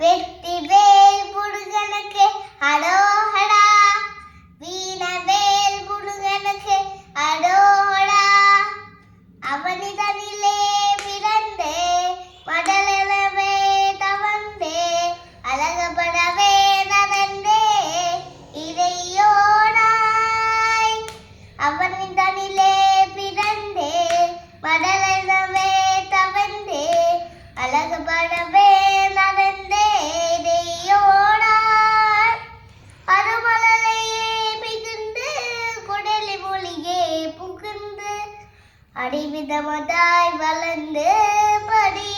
வெற்றி வேல் முருகனுக்கு அடோஹடா வீண வேல் முருகனுக்கு அடோஹடா அவனிதனிலே பிறந்து மடலவே தவந்தே அழகப்படவே நடந்தே இதையோடாய் அவனிதனிலே பிறந்தே மடலவே தவந்தே அழகுபடவே அடிவிதமதாய் வளர்ந்து படிராளாய்.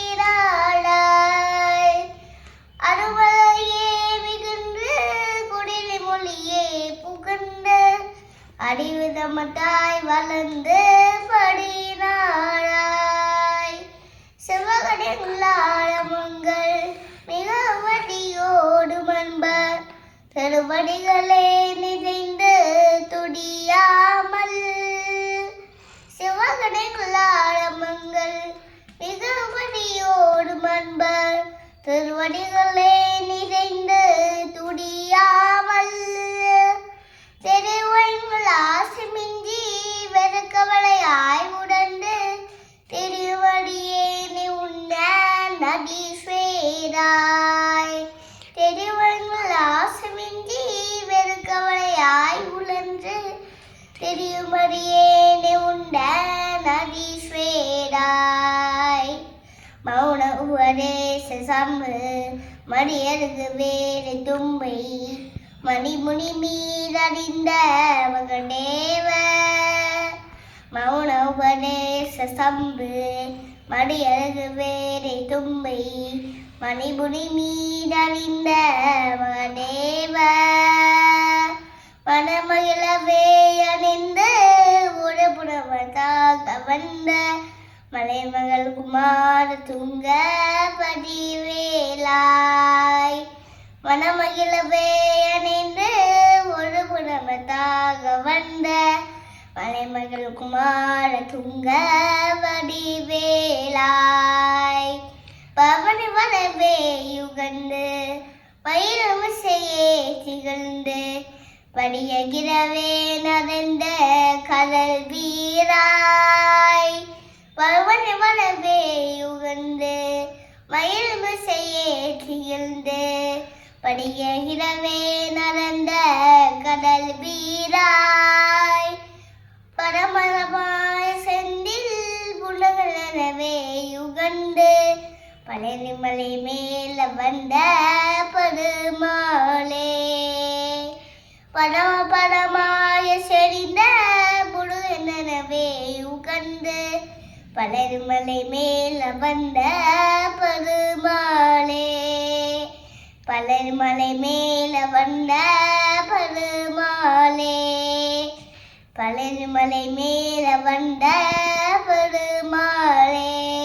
அருமலையே மிகுந்து குடிலி மொழியே புகுந்து அடிவிதமதாய் வளர்ந்து படினாளாய் சிவகடிகளாழமங்கள் மிக வடியோடு மண்பர் திருவடிகளே திருவடிகளே நிறைந்து துடியாமல். தெருவங்கள் ஆசைமிஞ்சி வெறுக்கவளையாய் உடந்து திருவடியே நீ உண்ண நதீஸ்வராய் தெருவங்கள் ஆசைமிஞ்சி வெறுக்கவளையாய் உழன்று தெரியும்படியே நீ உண்ட நதீஸ்வராய் மௌன உபதேச சம்பு மடியருக்கு வேறு தும்பை மணிமுனி மீதறிந்த மகடேவ மௌன உபதேச சம்பு மடியழகு வேறு தும்பை மணிமுனி மீதறிந்த மகடேவ மனமகிழவே அணிந்து உடபுடமதாக வந்த மலைமகள் குமார துங்க பதிவேலாய் மனமகிழவே அணிந்து குணமத்தாக வந்த மலைமகள் குமார துங்க வடிவேலாய் பவனி வளவே யுகந்து பயிரமிசையே திகழ்ந்து படியகிறவே நடந்த கடல் வயல் மிசையே திகழ்ந்து படியகிரவே நடந்த கடல் வீராய். பரபரமாய் செந்தில் புலகளவே யுகண்டு பழனிமலை மேல வந்த பருமாளே. பரம பரமாய செறிந்த புழுகனவே உகந்து பலருமலை மேல வந்த பெருமாளே. பலருமலை மேல வந்த பெருமாளே. பலருமலை மேல வந்த பெருமாளே.